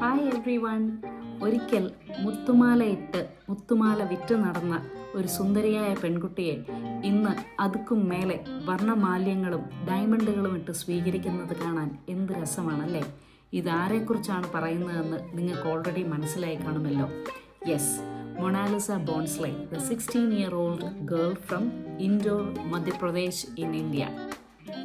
Hi every one ഒരിക്കൽ മുത്തുമാല ഇട്ട് മുത്തുമാല വിറ്റ് നടന്ന ഒരു സുന്ദരിയായ പെൺകുട്ടിയെ ഇന്ന് അതുക്കും മേലെ വർണമാല്യങ്ങളും ഡയമണ്ടുകളും ഇട്ട് സ്വീകരിക്കുന്നത് കാണാൻ എന്ത് രസമാണല്ലേ? ഇതാരെക്കുറിച്ചാണ് പറയുന്നതെന്ന് നിങ്ങൾക്ക് ഓൾറെഡി മനസ്സിലായി കാണുമല്ലോ. Yes Monalisa Bhosle the sixteen year old girl from Indore Madhya Pradesh in India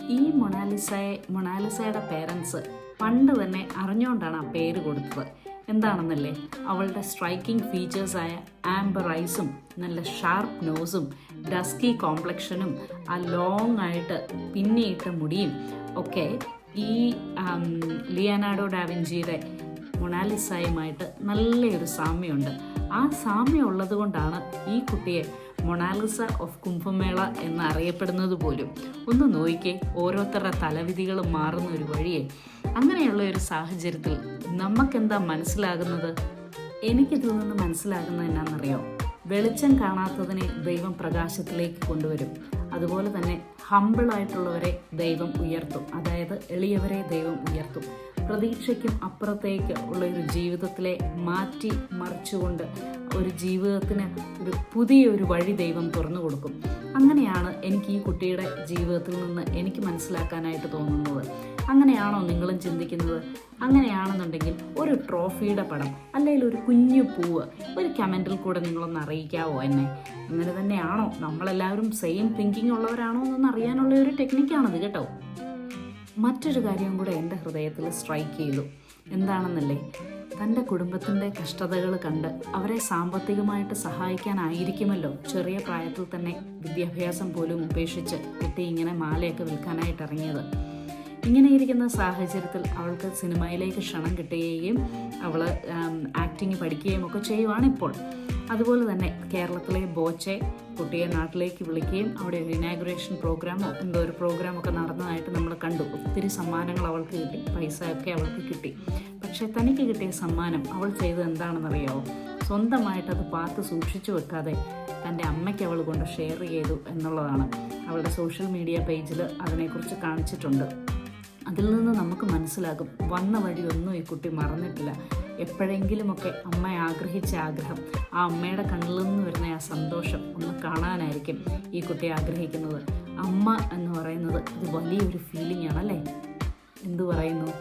ഈ മൊണാലിസയെ മൊണാലിസയുടെ പേരൻസ് പണ്ട് തന്നെ അറിഞ്ഞുകൊണ്ടാണ് ആ പേര് കൊടുത്തത്. എന്താണെന്നല്ലേ? അവളുടെ സ്ട്രൈക്കിംഗ് ഫീച്ചേഴ്സായ ആംബർ ഐസും നല്ല ഷാർപ്പ് നോസും ഡസ്കി കോംപ്ലക്ഷനും ആ ലോങ് ആയിട്ട് പിന്നിയിട്ട മുടിയും ഒക്കെ ഈ ലിയനാർഡോ ഡാവിഞ്ചിയുടെ മൊണാലിസയുമായിട്ട് നല്ലൊരു സാമ്യമുണ്ട്. ആ സാമ്യം ഉള്ളത് കൊണ്ടാണ് ഈ കുട്ടിയെ മൊണാലിസ ഓഫ് കുംഭമേള എന്ന് അറിയപ്പെടുന്നത് പോലും. ഒന്ന് നോയിക്കേ ഓരോരുത്തരുടെ തലവിധികൾ മാറുന്ന ഒരു വഴിയെ. അങ്ങനെയുള്ള ഒരു സാഹചര്യത്തിൽ നമുക്കെന്താ മനസ്സിലാകുന്നത്? എനിക്കിതിൽ നിന്ന് മനസ്സിലാകുന്നത് എന്നാണെന്നറിയോ? വെളിച്ചം കാണാത്തതിനെ ദൈവം പ്രകാശത്തിലേക്ക് കൊണ്ടുവരും. അതുപോലെ തന്നെ ഹമ്പിളായിട്ടുള്ളവരെ ദൈവം ഉയർത്തും. അതായത് എളിയവരെ ദൈവം ഉയർത്തും. പ്രതീക്ഷയ്ക്കും അപ്പുറത്തേക്ക് ഉള്ള ഒരു ജീവിതത്തിലെ മാറ്റി മറിച്ചുകൊണ്ട് ഒരു ജീവിതത്തിന് ഒരു പുതിയൊരു വഴി ദൈവം തുറന്നു കൊടുക്കും. അങ്ങനെയാണ് എനിക്ക് ഈ കുട്ടിയുടെ ജീവിതത്തിൽ നിന്ന് എനിക്ക് മനസ്സിലാക്കാനായിട്ട് തോന്നുന്നത്. അങ്ങനെയാണോ നിങ്ങളും ചിന്തിക്കുന്നത്? അങ്ങനെയാണെന്നുണ്ടെങ്കിൽ ഒരു ട്രോഫിയുടെ പടം അല്ലെങ്കിൽ ഒരു കുഞ്ഞു പൂവ് ഒരു കമന്റിൽ കൂടെ നിങ്ങളൊന്ന് അറിയിക്കാവോ എന്നെ? അങ്ങനെ തന്നെയാണോ നമ്മളെല്ലാവരും സെയിം തിങ്കിങ് ഉള്ളവരാണോ എന്നൊന്ന് അറിയാനുള്ള ഒരു ടെക്നിക്കാണത് കേട്ടോ. മറ്റൊരു കാര്യം കൂടെ എന്റെ ഹൃദയത്തിൽ സ്ട്രൈക്ക് ചെയ്തു. എന്താണെന്നല്ലേ? തന്റെ കുടുംബത്തിന്റെ കഷ്ടതകൾ കണ്ട് അവരെ സാമ്പത്തികമായിട്ട് സഹായിക്കാനായിരിക്കുമല്ലോ ചെറിയ പ്രായത്തിൽ തന്നെ വിദ്യാഭ്യാസം പോലും ഉപേക്ഷിച്ച് കുട്ടി ഇങ്ങനെ മാലയൊക്കെ വിൽക്കാനായിട്ട് ഇറങ്ങിയത്. ഇങ്ങനെ ഇരിക്കുന്ന സാഹചര്യത്തിൽ അവൾക്ക് സിനിമയിലേക്ക് ക്ഷണം കിട്ടുകയും അവൾ ആക്ടിങ് പഠിക്കുകയും ഒക്കെ ചെയ്യുവാണ് ഇപ്പോൾ. അതുപോലെ തന്നെ കേരളത്തിലെ ബോച്ചെ കുട്ടിയെ നാട്ടിലേക്ക് വിളിക്കുകയും അവിടെ ഒരു ഇനാഗുറേഷൻ പ്രോഗ്രാമോ എന്തോ ഒരു പ്രോഗ്രാമൊക്കെ നടന്നതായിട്ട് നമ്മൾ കണ്ടു. ഒത്തിരി സമ്മാനങ്ങൾ അവൾക്ക് കിട്ടി പൈസ ഒക്കെ അവൾക്ക് കിട്ടി. പക്ഷേ തനിക്ക് കിട്ടിയ സമ്മാനം അവൾ ചെയ്തത് എന്താണെന്നറിയാമോ സ്വന്തമായിട്ട് അത് പാത്ത് സൂക്ഷിച്ചു വെക്കാതെ തന്റെ അമ്മയ്ക്ക് അവൾ കൊണ്ട് ഷെയർ ചെയ്തു എന്നുള്ളതാണ്. അവളുടെ സോഷ്യൽ മീഡിയ പേജിൽ അതിനെക്കുറിച്ച് കാണിച്ചിട്ടുണ്ട്. അതിൽ നിന്ന് നമുക്ക് മനസ്സിലാകും. വന്ന വഴിയൊന്നും ഈ കുട്ടി മറന്നിട്ടില്ല. എപ്പോഴെങ്കിലുമൊക്കെ അമ്മ ആഗ്രഹിച്ച ആഗ്രഹം ആ അമ്മയുടെ കണ്ണിൽ നിന്ന് വരുന്ന ആ സന്തോഷം ഒന്ന് കാണാനായിരിക്കും ഈ കുട്ടി ആഗ്രഹിക്കുന്നത്. അമ്മ എന്ന് പറയുന്നത് ഇത് വലിയൊരു ഫീലിംഗ് ആണല്ലേ? എന്തു പറയുന്നു?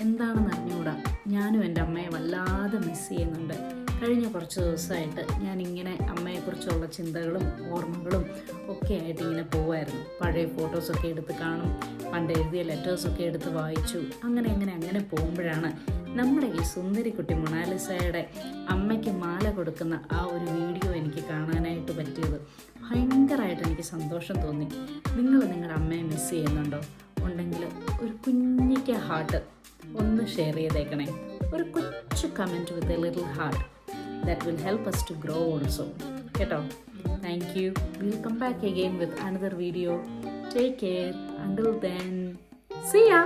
എന്താണെന്ന് അറിഞ്ഞുകൂടാ? ഞാനും എന്റെ അമ്മയെ വല്ലാതെ മിസ് ചെയ്യുന്നുണ്ട്. കഴിഞ്ഞ കുറച്ച് ദിവസമായിട്ട് ഞാനിങ്ങനെ അമ്മയെക്കുറിച്ചുള്ള ചിന്തകളും ഓർമ്മകളും ഒക്കെ ആയിട്ട് ഇങ്ങനെ പോവായിരുന്നു. പഴയ ഫോട്ടോസൊക്കെ എടുത്ത് കാണും പണ്ട് എഴുതിയ ലെറ്റേഴ്സൊക്കെ എടുത്ത് വായിച്ചു. അങ്ങനെ അങ്ങനെ അങ്ങനെ പോകുമ്പോഴാണ് നമ്മുടെ ഈ സുന്ദരിക്കുട്ടി മൊണാലിസയുടെ അമ്മയ്ക്ക് മാല കൊടുക്കുന്ന ആ ഒരു വീഡിയോ എനിക്ക് കാണാനായിട്ട് പറ്റിയത്. ഭയങ്കരമായിട്ട് എനിക്ക് സന്തോഷം തോന്നി. നിങ്ങൾ നിങ്ങളുടെ അമ്മയെ മിസ് ചെയ്യുന്നുണ്ടോ? ഉണ്ടെങ്കിൽ ഒരു കുഞ്ഞിക്ക ഹാർട്ട് ഒന്ന് ഷെയർ ചെയ്തേക്കണേ. ഒരു കൊച്ചു comment with a little heart that will help us to grow also കേട്ടോ thank you will come back again with another video take care until then see ya